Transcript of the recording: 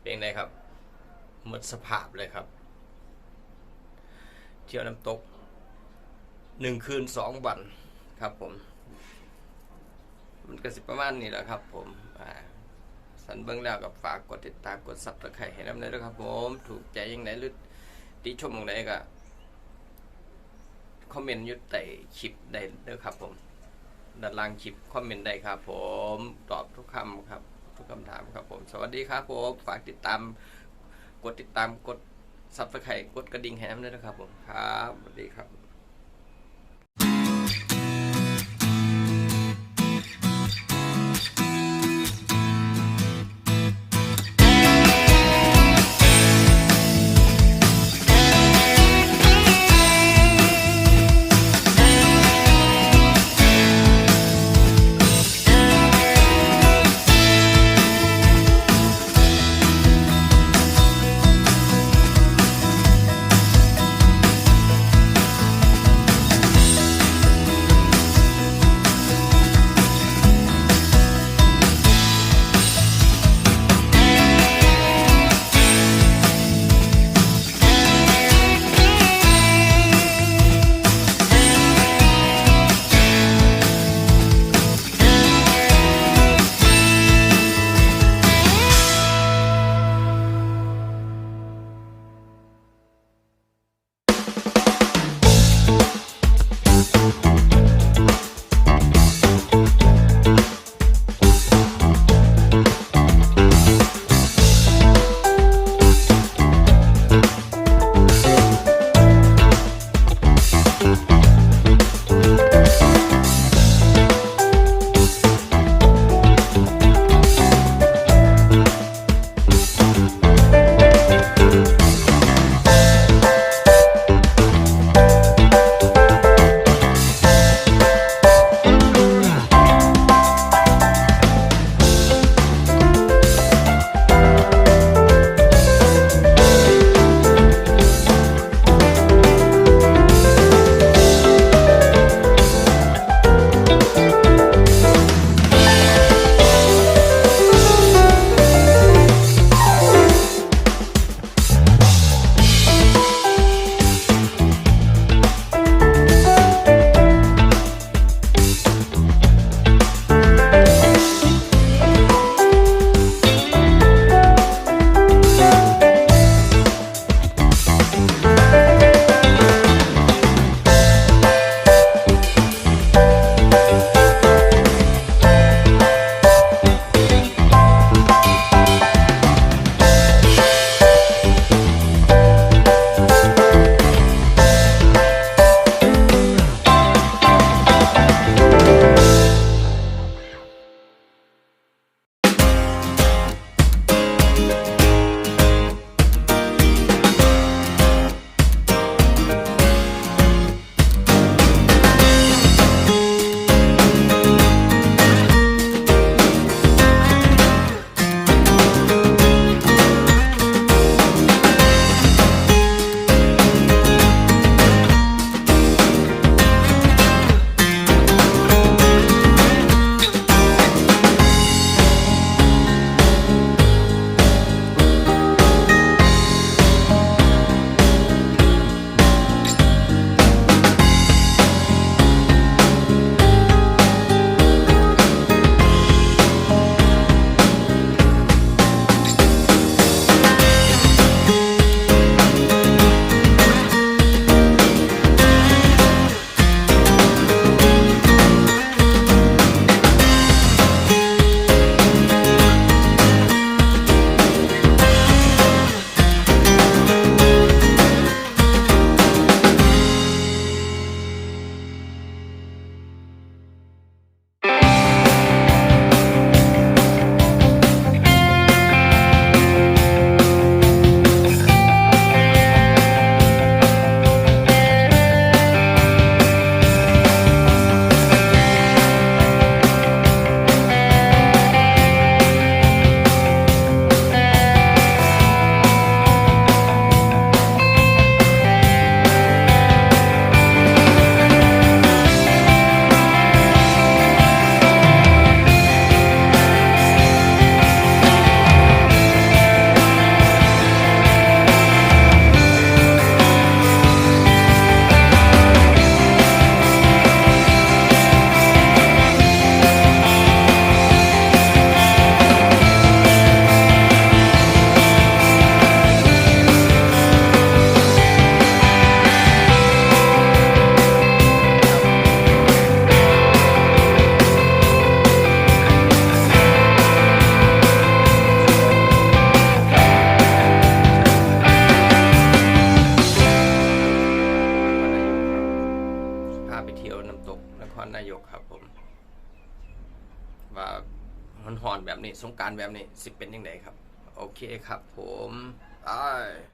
เป็นไงครับหมดสภาพเลยครับ เที่ยวน้ำตกหนึ่งคืนสองวันครับผม มันก็สิประมาณนี้แหละครับ ผมสันเบื้องแล้วกับฝากกดติดตามกดซับตะไคร้ให้น้ำได้ด้วยครับ ผม ถูกใจยังไงหรือติชมตรงไหนก็คอมเมนต์ยุดใต้คลิปได้เด้อครับ ผมด้านล่างคลิปคอมเมนต์ได้ครับ ผมตอบทุกคำครับ ทุกคำถามครับผม สวัสดีครับผมฝากติดตาม กดติดตามกดซับสไครต์กดกระดิ่งให้น้ำด้วยนะครับผมครับสวัสดีครับ ไปเที่ยวน้ำตกนครนายกครับผม ว่ามันหอนแบบนี้ สงการแบบนี้ สิเป็นยังไงครับ โอเคครับผมไป